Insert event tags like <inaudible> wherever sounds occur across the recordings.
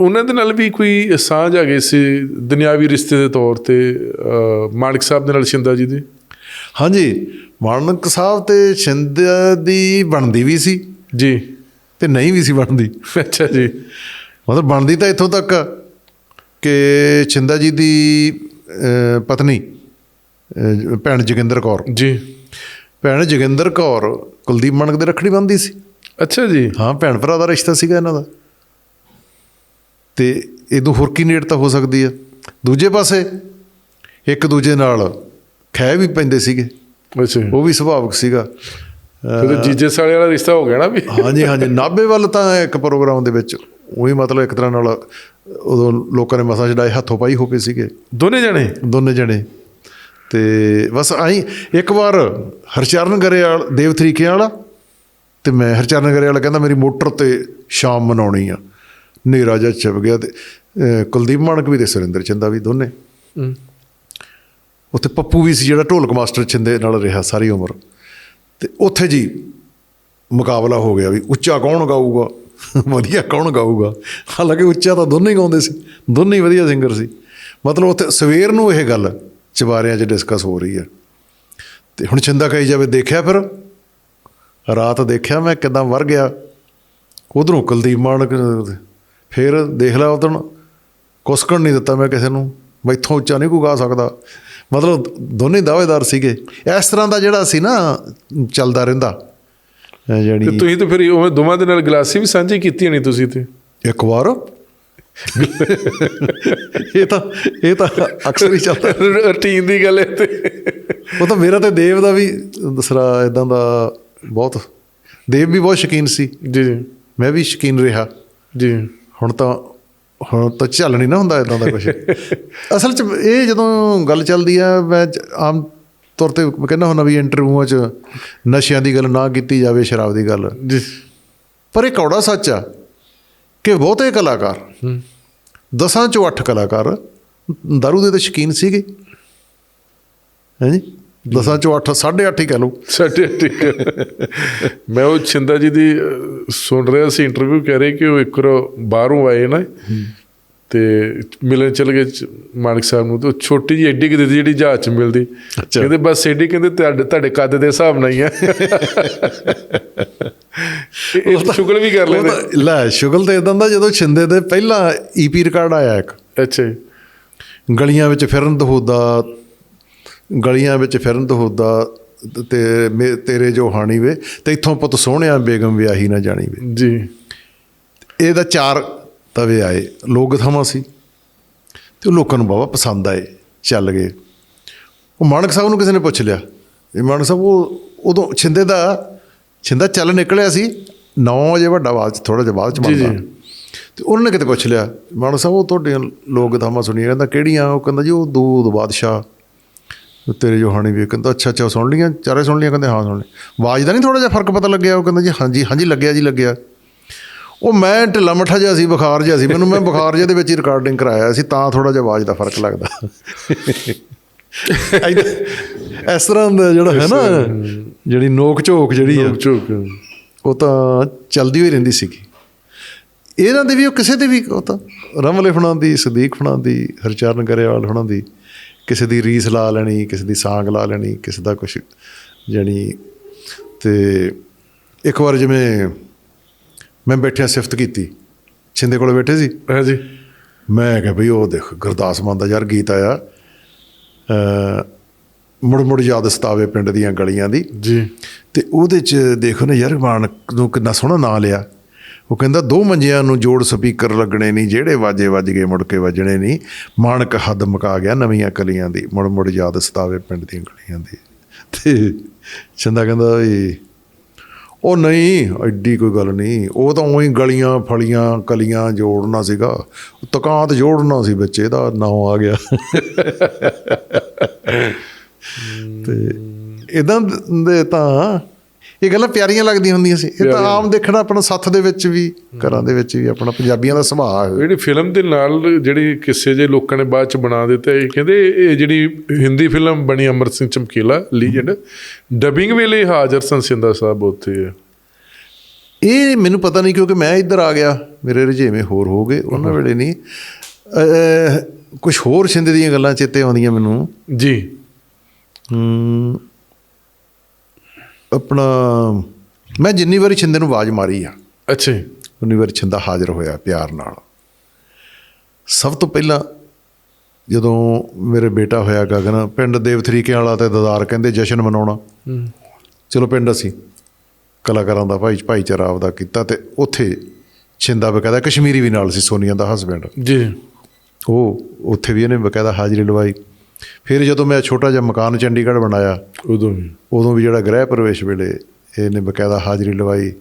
ਉਹਨਾਂ ਦੇ ਨਾਲ ਵੀ ਕੋਈ ਸਾਂਝ ਆ ਗਈ ਸੀ ਦੁਨਿਆਵੀ ਰਿਸ਼ਤੇ ਦੇ ਤੌਰ ਤੇ ਮਾਨਕ ਸਾਹਿਬ ਦੇ ਨਾਲ ਸ਼ਿੰਦਾ ਜੀ ਦੇ? ਹਾਂਜੀ ਮਾਨਕ ਸਾਹਿਬ ਤੇ ਛਿੰਦ ਦੀ ਬਣਦੀ ਵੀ ਸੀ। ਜੀ। ਤੇ ਨਹੀਂ ਵੀ ਸੀ ਬਣਦੀ। ਅੱਛਾ ਜੀ। ਮਤਲਬ ਬਣਦੀ ਤਾਂ ਇੱਥੋਂ ਤੱਕ ਕਿ ਛਿੰਦਾ ਜੀ ਦੀ ਪਤਨੀ ਭੈਣ ਜੋਗਿੰਦਰ ਕੌਰ। ਜੀ। ਭੈਣ ਜੋਗਿੰਦਰ ਕੌਰ ਕੁਲਦੀਪ ਮਾਨਕ ਦੇ ਰੱਖੜੀ ਬੰਨਦੀ ਸੀ। ਅੱਛਾ ਜੀ। ਹਾਂ ਭੈਣ ਭਰਾ ਦਾ ਰਿਸ਼ਤਾ ਸੀਗਾ ਇਹਨਾਂ ਦਾ। ਤੇ ਇਦੋਂ ਹੋਰ ਕੀ ਨੇੜ ਤਾਂ ਹੋ ਸਕਦੀ ਹੈ ਦੂਜੇ ਪਾਸੇ ਇੱਕ ਦੂਜੇ ਨਾਲ ਖਹਿ ਵੀ ਪੈਂਦੇ ਸੀਗੇ। ਅੱਛਾ। ਉਹ ਵੀ ਸੁਭਾਵਿਕ ਸੀਗਾ। ਤੇ ਜੀਜੇ ਸਾਲੇ ਵਾਲਾ ਰਿਸ਼ਤਾ ਹੋ ਗਿਆ ਨਾ ਵੀ। ਹਾਂਜੀ ਹਾਂਜੀ। ਨਾਭੇ ਵੱਲ ਤਾਂ ਇੱਕ ਪ੍ਰੋਗਰਾਮ ਦੇ ਵਿੱਚ ਉਹੀ ਮਤਲਬ ਇੱਕ ਤਰ੍ਹਾਂ ਨਾਲ ਉਦੋਂ ਲੋਕਾਂ ਨੇ ਮਸਾਂ ਛਡਾਏ ਹੱਥੋਂ ਪਾਈ ਹੋ ਪਏ ਸੀਗੇ। ਦੋਨੇ ਜਣੇ? ਦੋਨੇ ਜਣੇ। ਤੇ ਬਸ ਆਈ ਇੱਕ ਵਾਰ ਹਰਚਰਨ ਗਰੇਵਾਲ ਦੇਵ ਤਰੀਕੇ ਵਾਲਾ ਤੇ ਮੈਂ ਹਰਚਰਨ ਗਰੇਵਾਲ ਕਹਿੰਦਾ ਮੇਰੀ ਮੋਟਰ ਤੇ ਸ਼ਾਮ ਮਨਾਉਣੀ ਆ। ਹਨੇਰਾ ਜਿਹਾ ਛਿਪ ਗਿਆ ਤੇ ਕੁਲਦੀਪ ਮਾਨਕ ਵੀ ਤੇ ਸੁਰਿੰਦਰ ਚੰਦਾ ਵੀ ਦੋਨੇ। ਉੱਥੇ ਪੱਪੂ ਵੀ ਸੀ ਜਿਹੜਾ ਢੋਲਕ ਮਾਸਟਰ ਚਿੰਦੇ ਨਾਲ ਰਿਹਾ ਸਾਰੀ ਉਮਰ। ਤੇ ਉੱਥੇ ਜੀ ਮੁਕਾਬਲਾ ਹੋ ਗਿਆ ਵੀ ਉੱਚਾ ਕੌਣ ਗਾਊਗਾ? ਵਧੀਆ ਕੌਣ ਗਾਊਗਾ? ਹਾਲਾਂਕਿ ਉੱਚਾ ਤਾਂ ਦੋਨੇ ਹੀ ਗਾਉਂਦੇ ਸੀ ਦੋਨੇ ਹੀ ਵਧੀਆ ਸਿੰਗਰ ਸੀ। ਮਤਲਬ ਉੱਥੇ ਸਵੇਰ ਨੂੰ ਇਹ ਗੱਲ ਚਵਾਰਿਆਂ 'ਚ ਡਿਸਕਸ ਹੋ ਰਹੀ ਹੈ। ਤੇ ਹੁਣ ਚਿੰਦਾ ਕਹੀ ਜਾਵੇ ਦੇਖਿਆ ਫਿਰ? ਰਾਤ ਦੇਖਿਆ ਮੈਂ ਕਿਦਾਂ ਵਰ ਗਿਆ? ਉਧਰੋਂ ਕੁਲਦੀਪ ਮਾਨਕ ਫਿਰ ਦੇਖ ਲਿਆ ਉਦੋਂ ਕੁਸਕਣ ਨਹੀਂ ਦਿੱਤਾ ਮੈਂ ਕਿਸੇ ਨੂੰ। ਮੈਥੋਂ ਉੱਚਾ ਨਹੀਂ ਕੋਈ ਗਾ ਸਕਦਾ। ਮਤਲਬ ਦੋਨੇ ਦਾਅਵੇਦਾਰ ਸੀਗੇ। ਇਸ ਤਰ੍ਹਾਂ ਦਾ ਜਿਹੜਾ ਸੀ ਨਾ ਚੱਲਦਾ ਰਹਿੰਦਾ। ਅਹ ਤੇ ਤੁਸੀਂ ਤਾਂ ਫਿਰ ਉਹ ਦੋਵਾਂ ਦੇ ਨਾਲ ਗਲਾਸੀ ਵੀ ਸਾਂਝੀ ਕੀਤੀ ਨਹੀਂ ਤੁਸੀਂ ਤੇ। ਇੱਕ ਵਾਰ। ਇਹ ਤਾਂ ਇਹ ਤਾਂ ਅਕਸਰ ਹੀ ਚੱਲਦਾ। ਰੁਟੀਨ ਦੀ ਗੱਲ ਹੈ ਤੇ। ਉਹ ਤਾਂ ਮੇਰਾ ਤੇ ਦੇਵ ਦਾ ਵੀ ਦਸਰਾ ਇਦਾਂ ਦਾ ਬਹੁਤ। ਦੇਵ ਵੀ ਬਹੁਤ ਸ਼ੌਕੀਨ ਸੀ। ਜੀ ਜੀ। ਮੈਂ ਵੀ ਸ਼ੌਕੀਨ ਰਿਹਾ। ਜੀ। ਹੁਣ ਤਾਂ ਹੁਣ ਤਾਂ ਚੱਲ ਨਹੀਂ ਨਾ ਹੁੰਦਾ ਇਦਾਂ ਦਾ ਕੁਝ <laughs> ਅਸਲ 'ਚ ਇਹ ਜਦੋਂ ਗੱਲ ਚੱਲਦੀ ਆ ਮੈਂ ਆਮ ਤੌਰ ਤੇ ਮੈਂ ਕਹਿੰਦਾ ਹੁੰਦਾ ਵੀ ਇੰਟਰਵਿਊਆਂ 'ਚ ਨਸ਼ਿਆਂ ਦੀ ਗੱਲ ਨਾ ਕੀਤੀ ਜਾਵੇ ਸ਼ਰਾਬ ਦੀ ਗੱਲ। ਜੀ। ਪਰ ਇਹ ਕੌੜਾ ਸੱਚ ਆ ਕਿ ਬਹੁਤੇ ਕਲਾਕਾਰ ਦਸਾਂ ਚੋਂ ਅੱਠ ਕਲਾਕਾਰ ਦਾਰੂ ਦੇ ਤਾਂ ਸ਼ੌਕੀਨ ਸੀਗੇ। ਹਾਂਜੀ ਦਸਾਂ ਚੋਂ ਅੱਠ ਸਾਢੇ ਅੱਠ ਹੀ ਕਹਿ ਲਓ। ਸਾਡੇ ਠੀਕ ਹੈ। ਮੈਂ ਉਹ ਛਿੰਦਾ ਜੀ ਦੀ ਸੁਣ ਰਿਹਾ ਸੀ ਇੰਟਰਵਿਊ ਕਹਿ ਰਹੇ ਕਿ ਉਹ ਇੱਕ ਬਾਹਰੋਂ ਆਏ ਨਾ ਤੇ ਮਿਲਣ ਚਲ ਗਏ ਮਾਨਕ ਸਾਹਿਬ ਨੂੰ ਤੇ ਛੋਟੀ ਜੀ ਐਡੀ ਕਿਤੇ ਜਿਹੜੀ ਜਹਾਜ਼ ਚ ਮਿਲਦੀ। ਕਹਿੰਦੇ ਬਸ ਐਡੀ ਕਹਿੰਦੇ ਤੁਹਾਡੇ ਤੁਹਾਡੇ ਕੱਦ ਦੇ ਹਿਸਾਬ ਨਾਲ ਹੀ ਆ। ਇਹ ਸ਼ੁਗਲ ਵੀ ਕਰ ਲੈਂਦੇ। ਲੈ ਸ਼ੁਗਲ ਤੇ ਇਦਾਂ ਦਾ ਜਦੋਂ ਛਿੰਦੇ ਦੇ ਪਹਿਲਾ ਈਪੀ ਰਿਕਾਰਡ ਆਇਆ ਇੱਕ। ਅੱਛਾ ਗਲੀਆਂ ਵਿੱਚ ਫਿਰਨ ਦਹੂਦਾ ਗਲੀਆਂ ਵਿੱਚ ਫਿਰਨ ਤੇ ਮੇ- ਤੇਰੇ ਜੋ ਹਾਣੀ ਵੇ ਤੇ ਇੱਥੋਂ ਪੁੱਤ ਸੋਹਣਿਆ ਬੇਗਮ ਵਿਆਹੀ ਨਾ ਜਾਣੀ ਵੇ। ਜੀ। ਇਹਦਾ ਚਾਰ ਤਵੇ ਆਏ ਲੋਕ ਥਾਵਾਂ ਸੀ। ਤੇ ਉਹ ਲੋਕਾਂ ਨੂੰ ਬਾਬਾ ਪਸੰਦ ਆਏ ਚੱਲ ਗਏ। ਉਹ ਮਾਨਕ ਸਾਹਿਬ ਨੂੰ ਕਿਸੇ ਨੇ ਪੁੱਛ ਲਿਆ ਇਹ ਮਾਨਕ ਸਾਹਿਬ ਉਹ ਉਦੋਂ ਛਿੰਦੇ ਦਾ ਛਿੰਦਾ ਚੱਲ ਨਿਕਲਿਆ ਸੀ 9 ਵਜੇ ਵੱਡਾ ਬਾਅਦ ਚ ਥੋੜਾ ਜਿਹਾ ਬਾਅਦ ਚ। ਬਣਦਾ। ਤੇ ਉਹਨਾਂ ਨੇ ਕਿਤੇ ਪੁੱਛ ਲਿਆ ਮਾਨਕ ਸਾਹਿਬ ਉਹ ਤੁਹਾਡੀਆਂ ਲੋਕ ਥਾਵਾਂ ਸੁਣੀਆਂ ਕਹਿੰਦਾ ਕਿਹੜੀਆਂ? ਉਹ ਕਹਿੰਦਾ ਜੀ ਉਹ ਦੂਦ ਬਾਦਸ਼ਾਹ। ਉਹ ਤੇਰੇ ਜੋ ਹਾਣੀ ਵੀ ਕਹਿੰਦਾ ਅੱਛਾ ਅੱਛਾ ਸੁਣ ਲੀਆਂ ਚਾਰੇ ਸੁਣ ਲੀਆਂ ਕਹਿੰਦੇ ਹਾਂ ਸੁਣ ਲਈ ਆਵਾਜ਼ ਦਾ ਨਹੀਂ ਥੋੜਾ ਜਿਹਾ ਫ਼ਰਕ ਪਤਾ ਲੱਗਿਆ ਉਹ ਕਹਿੰਦਾ ਜੀ ਹਾਂਜੀ ਹਾਂਜੀ ਲੱਗਿਆ ਜੀ ਲੱਗਿਆ। ਉਹ ਮੈਂ ਢਿੱਲਾ ਮੱਠਾ ਜਿਹਾ ਸੀ ਬੁਖਾਰ ਜਿਹਾ ਸੀ ਮੈਨੂੰ ਮੈਂ ਬੁਖਾਰ ਜਿਹੇ ਦੇ ਵਿੱਚ ਹੀ ਰਿਕਾਰਡਿੰਗ ਕਰਾਇਆ ਸੀ ਤਾਂ ਥੋੜਾ ਜਿਹਾ ਆਵਾਜ਼ ਦਾ ਫ਼ਰਕ ਲੱਗਦਾ। ਇਸ ਤਰ੍ਹਾਂ ਦਾ ਜਿਹੜਾ ਹੈ ਨਾ ਜਿਹੜੀ ਨੋਕ ਝੋਕ ਜਿਹੜੀ ਆ ਉਹ ਤਾਂ ਚੱਲਦੀ ਹੋਈ ਰਹਿੰਦੀ ਸੀਗੀ। ਇਹਨਾਂ ਦੇ ਵੀ ਉਹ ਕਿਸੇ ਦੇ ਵੀ ਉਹ ਤਾਂ ਰਮਲੇ ਹੁਣਾਂ ਦੀ ਸਦੀਕ ਹੁਣਾਂ ਦੀ ਹਰਚਰਨ ਗਰੇਵਾਲ ਹੁਣਾਂ ਦੀ ਕਿਸੇ ਦੀ ਰੀਸ ਲਾ ਲੈਣੀ ਕਿਸੇ ਦੀ ਸਾਂਗ ਲਾ ਲੈਣੀ ਕਿਸੇ ਦਾ ਕੁਝ ਜਾਣੀ। ਤੇ ਇੱਕ ਵਾਰ ਜਿਵੇਂ ਮੈਂ ਬੈਠਿਆ ਸਿਫਤ ਕੀਤੀ ਛਿੰਦੇ ਕੋਲ ਬੈਠੇ ਸੀ। ਹਾਂਜੀ। ਮੈਂ ਕਿਹਾ ਬਈ ਉਹ ਦੇਖ ਗੁਰਦਾਸ ਮਾਨ ਦਾ ਯਾਰ ਗੀਤ ਆਇਆ ਅ ਮੁੜ ਮੁੜ ਯਾਦ ਸਤਾਵੇ ਪਿੰਡ ਦੀਆਂ ਗਲੀਆਂ ਦੀ। ਜੀ। ਤੇ ਉਹਦੇ ਚ ਦੇਖੋ ਨਾ ਯਾਰ ਮਾਨਕ ਨੂੰ ਕਿੰਨਾ ਸੋਹਣਾ ਨਾਂ ਲਿਆ। ਉਹ ਕਹਿੰਦਾ ਦੋ ਮੰਜਿਆਂ ਨੂੰ ਜੋੜ ਸਪੀਕਰ ਲੱਗਣੇ ਨਹੀਂ ਜਿਹੜੇ ਵਾਜੇ ਵੱਜ ਗਏ ਮੁੜ ਕੇ ਵੱਜਣੇ ਨਹੀਂ। ਮਾਨਕ ਹੱਦ ਮੁਕਾ ਗਿਆ ਨਵੀਆਂ ਕਲੀਆਂ ਦੀ ਮੁੜ ਮੁੜ ਯਾਦ ਸਤਾਵੇ ਪਿੰਡ ਦੀਆਂ ਗਲੀਆਂ ਦੀ। ਤੇ ਚੰਦਾ ਕਹਿੰਦਾ ਵੀ ਉਹ ਨਹੀਂ ਐਡੀ ਕੋਈ ਗੱਲ ਨਹੀਂ। ਉਹ ਤਾਂ ਉਹੀ ਗਲੀਆਂ ਫਲੀਆਂ ਕਲੀਆਂ ਜੋੜਨਾ ਸੀਗਾ। ਤਕਾਂਤ ਜੋੜਨਾ ਸੀ ਵਿੱਚ ਇਹਦਾ ਨਾਂ ਆ ਗਿਆ। ਤੇ ਇਦਾਂ ਦੇ ਤਾਂ ਇਹ ਗੱਲਾਂ ਪਿਆਰੀਆਂ ਲੱਗਦੀਆਂ ਹੁੰਦੀਆਂ ਸੀ। ਇਹ ਤਾਂ ਆਮ ਦੇਖਣਾ ਆਪਣਾ ਸੱਥ ਦੇ ਵਿੱਚ ਵੀ ਘਰਾਂ ਦੇ ਵਿੱਚ ਵੀ ਆਪਣਾ ਪੰਜਾਬੀਆਂ ਦਾ ਸੁਭਾਅ ਹੈ। ਜਿਹੜੀ ਫਿਲਮ ਦੇ ਨਾਲ ਜਿਹੜੀ ਕਿੱਸੇ ਜੇ ਲੋਕਾਂ ਨੇ ਬਾਅਦ ਚ ਬਣਾ ਦਿੱਤੇ ਇਹ ਕਹਿੰਦੇ ਇਹ ਜਿਹੜੀ ਹਿੰਦੀ ਫਿਲਮ ਬਣੀ ਅਮਰ ਸਿੰਘ ਚਮਕੀਲਾ ਲੀਜੈਂਡ ਡਬਿੰਗ ਵੇਲੇ ਹਾਜ਼ਰ ਸਨ ਸਿੰਦਾ ਸਾਹਿਬ ਉੱਥੇ। ਇਹ ਮੈਨੂੰ ਪਤਾ ਨਹੀਂ ਕਿਉਂਕਿ ਮੈਂ ਇੱਧਰ ਆ ਗਿਆ ਮੇਰੇ ਰੁਝੇਵੇਂ ਹੋਰ ਹੋ ਗਏ ਉਹਨਾਂ ਵੇਲੇ ਨਹੀਂ। ਕੁਝ ਹੋਰ ਛਿੰਦੇ ਦੀਆਂ ਗੱਲਾਂ ਚੇਤੇ ਆਉਂਦੀਆਂ ਮੈਨੂੰ। ਜੀ। ਆਪਣਾ ਮੈਂ ਜਿੰਨੀ ਵਾਰੀ ਛਿੰਦੇ ਨੂੰ ਆਵਾਜ਼ ਮਾਰੀ ਆ ਅੱਛਾ ਉਨੀ ਵਾਰੀ ਛਿੰਦਾ ਹਾਜ਼ਰ ਹੋਇਆ ਪਿਆਰ ਨਾਲ। ਸਭ ਤੋਂ ਪਹਿਲਾਂ ਜਦੋਂ ਮੇਰੇ ਬੇਟਾ ਹੋਇਆ ਗਗਨ ਪਿੰਡ ਦੇਵ ਤਰੀਕੇ ਵਾਲਾ ਤੇ ਦਦਾਰ ਕਹਿੰਦੇ ਜਸ਼ਨ ਮਨਾਉਣਾ। ਚਲੋ ਪਿੰਡ ਅਸੀਂ ਕਲਾਕਾਰਾਂ ਦਾ ਭਾਈ ਭਾਈਚਾਰਾ ਆਪਦਾ ਕੀਤਾ ਤੇ ਉੱਥੇ ਛਿੰਦਾ ਬਕਾਇਦਾ ਕਸ਼ਮੀਰੀ ਵੀ ਨਾਲ ਸੀ ਸੋਨੀਆ ਦਾ ਹਸਬੈਂਡ ਜੀ। ਉਹ ਉੱਥੇ ਵੀ ਇਹਨੇ ਬਕਾਇਦਾ ਹਾਜ਼ਰੀ ਲਵਾਈ। ਫਿਰ ਜਦੋਂ ਮੈਂ ਛੋਟਾ ਜਿਹਾ ਮਕਾਨ ਚੰਡੀਗੜ੍ਹ ਬਣਾਇਆ ਉਦੋਂ ਵੀ। ਉਦੋਂ ਵੀ ਜਿਹੜਾ ਗ੍ਰਹਿ ਪ੍ਰਵੇਸ਼ ਵੇਲੇ ਇਹਨੇ ਬਕਾਇਦਾ ਹਾਜ਼ਰੀ ਲਵਾਈ।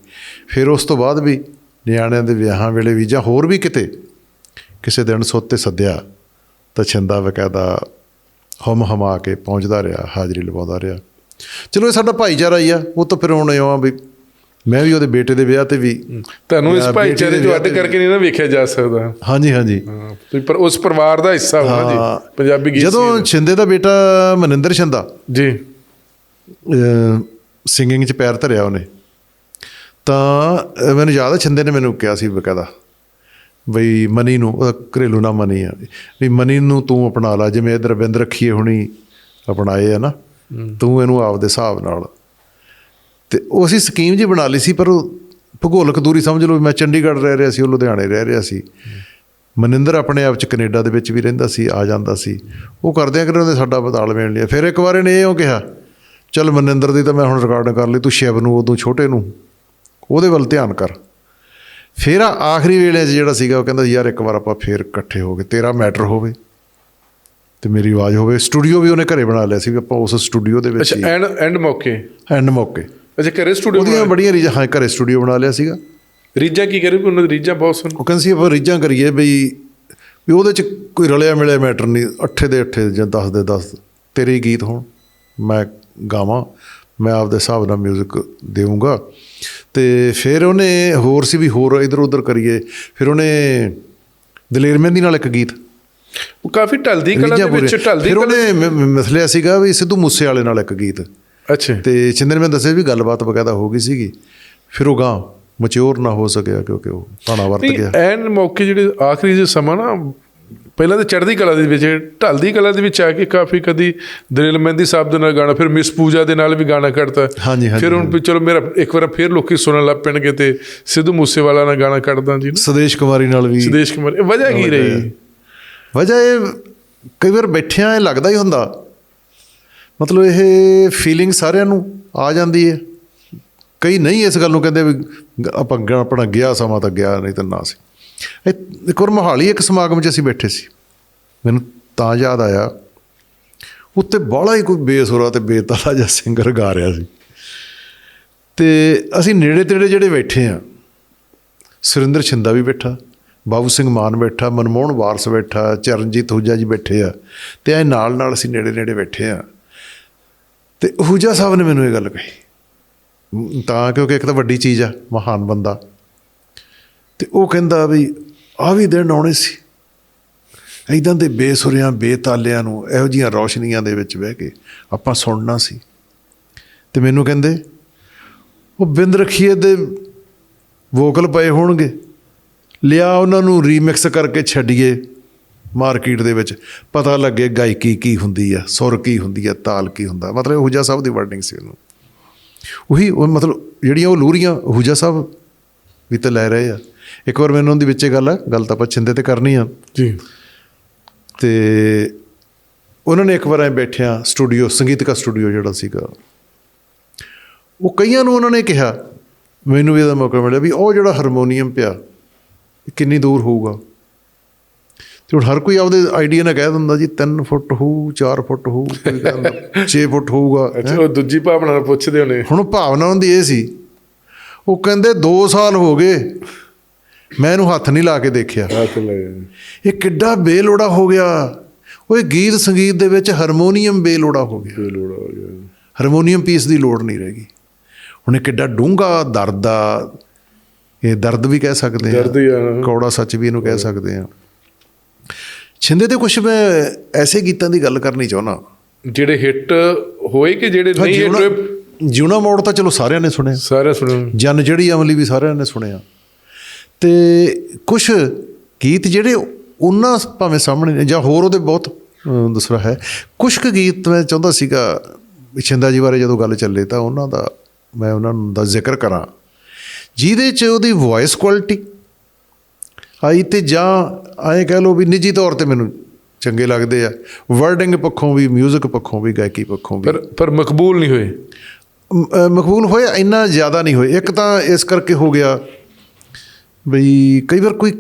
ਫਿਰ ਉਸ ਤੋਂ ਬਾਅਦ ਵੀ ਨਿਆਣਿਆਂ ਦੇ ਵਿਆਹਾਂ ਵੇਲੇ ਵੀ ਜਾਂ ਹੋਰ ਵੀ ਕਿਤੇ ਕਿਸੇ ਦਿਨ ਸੁੱਤ ਸੱਦਿਆ ਤਾਂ ਛਿੰਦਾ ਬਕਾਇਦਾ ਹਮ ਹਮਾ ਕੇ ਪਹੁੰਚਦਾ ਰਿਹਾ ਹਾਜ਼ਰੀ ਲਵਾਉਂਦਾ ਰਿਹਾ। ਚਲੋ ਇਹ ਸਾਡਾ ਭਾਈਚਾਰਾ ਹੀ ਆ ਉਹ ਤਾਂ ਫਿਰ ਹੁਣ ਇਉਂ ਆ ਵੀ ਮੈਂ ਵੀ ਉਹਦੇ ਬੇਟੇ ਦੇ ਵਿਆਹ ਤੇ ਵੀ ਤੁਹਾਨੂੰ ਇਸ ਭਾਈਚਾਰੇ ਚੋਂ ਅੱਡ ਤੇ ਕਰਕੇ ਨਹੀਂ ਨਾ ਵੇਖਿਆ ਜਾ ਸਕਦਾ। ਹਾਂਜੀ ਹਾਂਜੀ। ਤੁਸੀਂ ਪਰ ਉਸ ਪਰਿਵਾਰ ਦਾ ਹਿੱਸਾ ਹੋਣਾ। ਜੀ ਪੰਜਾਬੀ ਗੀਤ ਜਦੋਂ ਛਿੰਦੇ ਦਾ ਬੇਟਾ ਮਨਿੰਦਰ ਛਿੰਦਾ ਜੀ। ਸਿੰਗਿੰਗ 'ਚ ਪੈਰ ਧਰਿਆ ਉਹਨੇ ਤਾਂ ਮੈਨੂੰ ਯਾਦ ਹੈ ਛਿੰਦੇ ਨੇ ਮੈਨੂੰ ਕਿਹਾ ਸੀ ਬਕਾਇਦਾ ਬਈ ਮਨੀ ਨੂੰ ਘਰੇਲੂ ਨਾਮ ਮਨੀ ਆ ਵੀ ਮਨੀ ਨੂੰ ਤੂੰ ਅਪਣਾ ਲਾ ਜਿਵੇਂ ਇਧਰ ਬਿੰਦ ਰੱਖੀਏ ਹੁਣੀ ਅਪਣਾਏ ਆ ਨਾ ਤੂੰ ਇਹਨੂੰ ਆਪਦੇ ਹਿਸਾਬ ਨਾਲ ਤੇ ਉਹ ਅਸੀਂ ਸਕੀਮ ਜੀ ਬਣਾ ਲਈ ਸੀ ਪਰ ਉਹ ਭੂਗੋਲਕ ਦੂਰੀ ਸਮਝ ਲਓ ਮੈਂ ਚੰਡੀਗੜ੍ਹ ਰਹਿ ਰਿਹਾ ਸੀ ਉਹ ਲੁਧਿਆਣੇ ਰਹਿ ਰਿਹਾ ਸੀ। ਮਨਿੰਦਰ ਆਪਣੇ ਆਪ ਚ ਕੈਨੇਡਾ ਦੇ ਵਿੱਚ ਵੀ ਰਹਿੰਦਾ ਸੀ ਆ ਜਾਂਦਾ ਸੀ। ਉਹ ਕਰਦਿਆਂ ਕਰਦੇ ਉਹਨੇ ਸਾਡਾ ਬਤਾਲ ਵੇਣ ਲਿਆ। ਫਿਰ ਇੱਕ ਵਾਰ ਇਹਨੇ ਇਹੋ ਕਿਹਾ ਚੱਲ ਮਨਿੰਦਰ ਦੀ ਤਾਂ ਮੈਂ ਹੁਣ ਰਿਕਾਰਡਿੰਗ ਕਰ ਲਈ ਤੂੰ ਸ਼ਿਵ ਨੂੰ ਉਦੋਂ ਛੋਟੇ ਨੂੰ ਉਹਦੇ ਵੱਲ ਧਿਆਨ ਕਰ। ਫਿਰ ਆ- ਆਖਰੀ ਵੇਲੇ 'ਚ ਜਿਹੜਾ ਸੀਗਾ ਉਹ ਕਹਿੰਦਾ ਯਾਰ ਇੱਕ ਵਾਰ ਆਪਾਂ ਫੇਰ ਇਕੱਠੇ ਹੋ ਕੇ ਤੇਰਾ ਮੈਟਰ ਹੋਵੇ ਤੇ ਮੇਰੀ ਆਵਾਜ਼ ਹੋਵੇ। ਸਟੂਡੀਓ ਵੀ ਉਹਨੇ ਘਰੇ ਬਣਾ ਲਿਆ ਸੀ ਵੀ ਆਪਾਂ ਉਸ ਸਟੂਡੀਓ ਦੇ ਵਿੱਚ ਅੱਛਾ ਐਂਡ ਐਂਡ ਮੌਕੇ? ਐਂਡ ਮੌਕੇ। ਅੱਛਾ ਘਰੇ ਸਟੂਡੀਓ ਉਹਦੀਆਂ ਬੜੀਆਂ ਰੀਜਾਂ ਹਾਂ ਘਰੇ ਸਟੂਡੀਓ ਬਣਾ ਲਿਆ ਸੀਗਾ। ਰੀਜਾ ਕੀ ਕਰੇ ਉਹਨਾਂ ਦੀ ਰੀਜਾ ਬਹੁਤ ਸਨ। ਉਹ ਕਹਿੰਦੇ ਸੀ ਆਪਾਂ ਰੀਝਾਂ ਕਰੀਏ ਬਈ ਵੀ ਉਹਦੇ ਚ ਕੋਈ ਰਲਿਆ ਮਿਲਿਆ ਮੈਟਰ ਨਹੀਂ ਅੱਠੇ ਦੇ ਅੱਠੇ ਜਾਂ 10 ਦੇ 10 ਤੇਰੇ ਗੀਤ ਹੋਣ। ਮੈਂ ਗਾਵਾਂ ਮੈਂ ਆਪਦੇ ਹਿਸਾਬ ਨਾਲ 뮤직 ਦੇਵਾਂਗਾ ਤੇ ਫਿਰ ਉਹਨੇ ਹੋਰ ਸੀ ਵੀ ਹੋਰ ਇਧਰ ਉਧਰ ਕਰੀਏ। ਫਿਰ ਉਹਨੇ ਦਲੇਰ ਮਹਿੰਦੀ ਨਾਲ ਇੱਕ ਗੀਤ। ਉਹ ਕਾਫੀ ਢਲਦੀ ਕਲਾ ਦੇ ਵਿੱਚ। ਢਲਦੀ ਫਿਰ ਉਹਨੇ ਮ- ਮ- ਮਿਥਲਿਆ ਸੀਗਾ ਵੀ ਸਿੱਧੂ ਮੂਸੇ ਵਾਲੇ ਨਾਲ ਇੱਕ ਗੀਤ। ਅੱਛਾ। ਤੇ ਚਿੰਦਰ ਮੈਨੂੰ ਦੱਸਿਆ ਵੀ ਗੱਲਬਾਤ ਬਕਾਇਦਾ ਹੋ ਗਈ ਸੀਗੀ ਫਿਰ ਉਹ ਗਾਂ ਮਚਿਓਰ ਨਾ ਹੋ ਸਕਿਆ ਕਿਉਂਕਿ ਉਹ ਤਾਣਾ ਵਰਤ ਗਿਆ। ਐਨ ਮੌਕੇ ਜਿਹੜੇ ਆਖਰੀ ਜੇ ਸਮਾਂ ਨਾ ਪਹਿਲਾਂ ਤਾਂ ਚੜ੍ਹਦੀ ਕਲਾ ਦੇ ਵਿੱਚ ਢਲਦੀ ਕਲਾ ਦੇ ਵਿੱਚ ਆ ਕੇ ਕਾਫੀ ਕਦੀ ਦਰਿਲ ਮਹਿੰਦੀ ਸਾਹਿਬ ਦੇ ਨਾਲ ਗਾਣਾ ਫਿਰ ਮਿਸ ਪੂਜਾ ਦੇ ਨਾਲ ਵੀ ਗਾਣਾ ਕੱਢਤਾ। ਫਿਰ ਹੁਣ ਚਲੋ ਮੇਰਾ ਇੱਕ ਵਾਰ ਫਿਰ ਲੋਕੀ ਸੁਣਨ ਲੱਗ ਪੈਣਗੇ ਤੇ ਸਿੱਧੂ ਮੂਸੇਵਾਲਾ ਨਾਲ ਗਾਣਾ ਕੱਢਦਾ ਜੀ ਸਦੇਸ਼ ਕੁਮਾਰੀ ਨਾਲ ਵੀ ਸੁਦੇਸ਼ ਕੁਮਾਰ ਵਜ੍ਹਾ ਕੀ ਰਹੀ? ਵਜ੍ਹਾ ਇਹ ਕਈ ਵਾਰ ਬੈਠਿਆਂ ਇਹ ਲੱਗਦਾ ਹੀ ਹੁੰਦਾ ਮਤਲਬ ਇਹ ਫੀਲਿੰਗ ਸਾਰਿਆਂ ਨੂੰ ਆ ਜਾਂਦੀ ਹੈ। ਕਈ ਨਹੀਂ ਇਸ ਗੱਲ ਨੂੰ ਕਹਿੰਦੇ ਵੀ ਗ- ਆਪਾਂ ਆਪਣਾ ਗਿਆ ਸਮਾਂ ਤਾਂ ਗਿਆ, ਨਹੀਂ ਤਾਂ ਨਾ ਸੀ। ਇਹ- ਇੱਕ ਵਾਰ ਮੋਹਾਲੀ ਇੱਕ ਸਮਾਗਮ 'ਚ ਅਸੀਂ ਬੈਠੇ ਸੀ। ਮੈਨੂੰ ਤਾਂ ਯਾਦ ਆਇਆ, ਉੱਤੇ ਬਾਹਲਾ ਹੀ ਕੋਈ ਬੇਸੁਰਾ ਤੇ ਬੇਤਾਲਾ ਜਿਹਾ ਸਿੰਗਰ ਗਾ ਰਿਹਾ ਸੀ। ਤੇ ਅਸੀਂ ਨੇੜੇ ਤੇੜੇ ਜਿਹੜੇ ਬੈਠੇ ਆ ਸੁਰਿੰਦਰ ਛਿੰਦਾ ਵੀ ਬੈਠਾ, ਬਾਬੂ ਸਿੰਘ ਮਾਨ ਬੈਠਾ, ਮਨਮੋਹਨ ਵਾਰਸ ਬੈਠਾ, ਚਰਨਜੀਤ ਹੂਜਾ ਜੀ ਬੈਠੇ ਆ, ਤੇ ਇਹ ਨਾਲ ਨਾਲ ਅਸੀਂ ਨੇੜੇ ਨੇੜੇ ਬੈਠੇ ਆ ਤੇ ਹੂਜਾ ਸਾਹਿਬ ਨੇ ਮੈਨੂੰ ਇਹ ਗੱਲ ਕਹੀ। ਤਾਂ ਕਿਉਂਕਿ ਇੱਕ ਤਾਂ ਵੱਡੀ ਚੀਜ਼ ਆ, ਮਹਾਨ ਬੰਦਾ। ਤੇ ਉਹ ਕਹਿੰਦਾ ਵੀ ਆ ਵੀ ਦਿਨ ਆਉਣੇ ਸੀ। ਐਦਾਂ ਦੇ ਬੇਸੁਰਿਆਂ, ਬੇਤਾਲਿਆਂ ਨੂੰ ਇਹੋ ਜੀਆਂ ਰੌਸ਼ਨੀਆਂ ਦੇ ਵਿੱਚ ਬਹਿ ਕੇ ਆਪਾਂ ਸੁਣਨਾ ਸੀ। ਤੇ ਮੈਨੂੰ ਕਹਿੰਦੇ, ਉਹ ਬਿੰਦ ਰਖੀਏ ਦੇ ਵੋਕਲ ਪਏ ਹੋਣਗੇ। ਲਿਆ ਉਹਨਾਂ ਨੂੰ ਰੀਮਿਕਸ ਕਰਕੇ ਛੱਡੀਏ। ਮਾਰਕੀਟ ਦੇ ਵਿੱਚ ਪਤਾ ਲੱਗੇ ਗਾਇਕੀ ਕੀ ਹੁੰਦੀ ਆ ਸੁਰ ਕੀ ਹੁੰਦੀ ਆ ਤਾਲ ਕੀ ਹੁੰਦਾ। ਮਤਲਬ ਹੂਜਾ ਸਾਹਿਬ ਦੀ ਵਰਡਿੰਗ ਸੀ ਉਹਨੂੰ। ਉਹੀ ਉਹ ਮਤਲਬ ਜਿਹੜੀਆਂ ਉਹ ਲੂਰੀਆਂ ਹੂਜਾ ਸਾਹਿਬ ਵੀ ਤਾਂ ਲੈ ਰਹੇ ਆ। ਇੱਕ ਵਾਰ ਮੈਨੂੰ ਉਹਦੀ ਵਿੱਚੇ ਗੱਲ ਗੱਲ ਤਾਂ ਆਪਾਂ ਛਿੰਦੇ ਤੇ ਕਰਨੀ ਆ। ਜੀ। ਤੇ ਉਹਨਾਂ ਨੇ ਇੱਕ ਵਾਰ ਐ ਬੈਠਿਆ ਸਟੂਡੀਓ ਸੰਗੀਤਕਾ ਸਟੂਡੀਓ ਜਿਹੜਾ ਸੀਗਾ ਉਹ ਕਈਆਂ ਨੂੰ ਉਹਨਾਂ ਨੇ ਕਿਹਾ ਮੈਨੂੰ ਵੀ ਇਹਦਾ ਮੌਕਾ ਮਿਲਿਆ ਵੀ ਉਹ ਜਿਹੜਾ ਹਾਰਮੋਨੀਅਮ ਪਿਆ ਕਿੰਨੀ ਦੂਰ ਹੋਊਗਾ। ਤੇ ਹੁਣ ਹਰ ਕੋਈ ਆਪਦੇ ਆਈਡੀਆ ਨਾਲ ਕਹਿ ਦਿੰਦਾ ਜੀ 3 ਫੁੱਟ ਹੋਊ 4 ਫੁੱਟ ਹੋਊ ਕੋਈ ਕਹਿੰਦਾ 6 ਫੁੱਟ ਹੋਊਗਾ ਅੱਛਾ ਉਹ ਦੂਜੀ ਭਾਵਨਾ ਨਾਲ ਪੁੱਛਦੇ ਹੋਣੇ। ਹੁਣ ਭਾਵਨਾ ਹੁੰਦੀ ਇਹ ਸੀ ਉਹ ਕਹਿੰਦੇ 2 ਸਾਲ ਹੋ ਗਏ ਮੈਂ ਇਹਨੂੰ ਹੱਥ ਨਹੀਂ ਲਾ ਕੇ ਦੇਖਿਆ। ਇਹ ਕਿੱਡਾ ਬੇਲੋੜਾ ਹੋ ਗਿਆ। ਓਏ ਗੀਤ ਸੰਗੀਤ ਦੇ ਵਿੱਚ ਹਾਰਮੋਨੀਅਮ ਬੇਲੋੜਾ ਹੋ ਗਿਆ। ਕੋਈ ਲੋੜ ਆ ਗਿਆ। ਹਾਰਮੋਨੀਅਮ ਪੀਸ ਦੀ ਲੋੜ ਨਹੀਂ ਰਹੇਗੀ ਹੁਣ ਇਹ ਕਿੱਡਾ ਡੂੰਘਾ ਦਰਦ ਆ ਇਹ ਦਰਦ ਵੀ ਕਹਿ ਸਕਦੇ ਦਰਦ ਹੀ ਆ। ਕੌੜਾ ਸੱਚ ਵੀ ਇਹਨੂੰ ਕਹਿ ਸਕਦੇ ਆ। ਛਿੰਦੇ ਤੇ ਕੁਝ ਮੈਂ ਐਸੇ ਗੀਤਾਂ ਦੀ ਗੱਲ ਕਰਨੀ ਚਾਹੁੰਦਾ। ਜਿਹੜੇ ਹਿੱਟ ਹੋਏ ਕਿ ਜਿਹੜੇ ਨਹੀਂ ਹਿੱਟ ਹੋਏ? ਜਿਉਣਾ ਮੋੜ ਤਾਂ ਚਲੋ ਸਾਰਿਆਂ ਨੇ ਸੁਣਿਆ ਸਾਰੇ ਸੁਣੋ। ਜਨ ਜਿਹੜੀ ਅਮਲੀ ਵੀ ਸਾਰਿਆਂ ਨੇ ਸੁਣਿਆ ਤੇ ਕੁਝ ਗੀਤ ਜਿਹੜੇ ਉਹਨਾਂ ਭਾਵੇਂ ਸਾਹਮਣੇ ਨੇ ਜਾਂ ਹੋਰ ਉਹਦੇ ਬਹੁਤ ਦੂਸਰਾ ਹੈ। ਕੁਝ ਕੁ ਗੀਤ ਮੈਂ ਚਾਹੁੰਦਾ ਸੀਗਾ ਛਿੰਦਾ ਜੀ ਬਾਰੇ ਜਦੋਂ ਗੱਲ ਚੱਲੇ ਤਾਂ ਉਹਨਾਂ ਦਾ ਮੈਂ ਉਹਨਾਂ ਨੂੰ ਦਾ ਜ਼ਿਕਰ ਕਰਾਂ। ਜਿਹਦੇ 'ਚ ਉਹਦੀ ਵੌਇਸ ਕੁਆਲਿਟੀ ਆਈ ਤੇ ਜਾਂ ਐਂ ਕਹਿ ਲਓ ਵੀ ਨਿੱਜੀ ਤੌਰ ਤੇ ਮੈਨੂੰ ਚੰਗੇ ਲੱਗਦੇ ਆ। ਵਰਡਿੰਗ ਪੱਖੋਂ ਵੀ 뮤직 ਪੱਖੋਂ ਵੀ ਗਾਇਕੀ ਪੱਖੋਂ ਵੀ। ਪਰ ਪਰ ਮਕਬੂਲ ਨਹੀਂ ਹੋਏ। ਮਕਬੂਲ ਹੋਏ ਇੰਨਾ ਜ਼ਿਆਦਾ ਨਹੀਂ ਹੋਏ। ਇੱਕ ਤਾਂ ਇਸ ਕਰਕੇ ਹੋ ਗਿਆ ਬਈ ਕਈ ਵਾਰ ਕੋਈ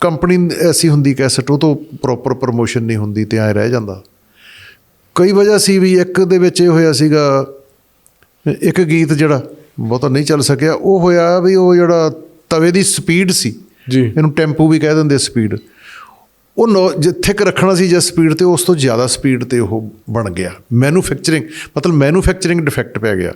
ਕੰਪਨੀ ਐਸੀ ਹੁੰਦੀ ਕੈਸਟ ਉਹ ਤੋਂ ਪ੍ਰੋਪਰ ਪ੍ਰੋਮੋਸ਼ਨ ਨਹੀਂ ਹੁੰਦੀ ਤੇ ਐ ਰਹਿ ਜਾਂਦਾ। ਕਈ ਵਜ੍ਹਾ ਸੀ ਵੀ ਇੱਕ ਦੇ ਵਿੱਚ ਇਹ ਹੋਇਆ ਸੀਗਾ ਇੱਕ ਗੀਤ ਜਿਹੜਾ ਬਹੁਤਾ ਨਹੀਂ ਚੱਲ ਸਕਿਆ ਉਹ ਹੋਇਆ ਵੀ ਉਹ ਜਿਹੜਾ ਤਵੇ ਦੀ ਸਪੀਡ ਸੀ। ਜੀ। ਇਹਨੂੰ ਟੈਂਪੂ ਵੀ ਕਹਿ ਦਿੰਦੇ ਸਪੀਡ ਉਹ ਨੌ- ਜਿੱਥੇ ਕ ਰੱਖਣਾ ਸੀ ਜਿਸ ਸਪੀਡ ਤੇ ਉਸ ਤੋਂ ਜ਼ਿਆਦਾ ਸਪੀਡ ਤੇ ਉਹ ਬਣ ਗਿਆ। ਮੈਨੂਫੈਕਚਰਿੰਗ ਮਤਲਬ ਮੈਨੂਫੈਕਚਰਿੰਗ ਡਿਫੈਕਟ ਪੈ ਗਿਆ।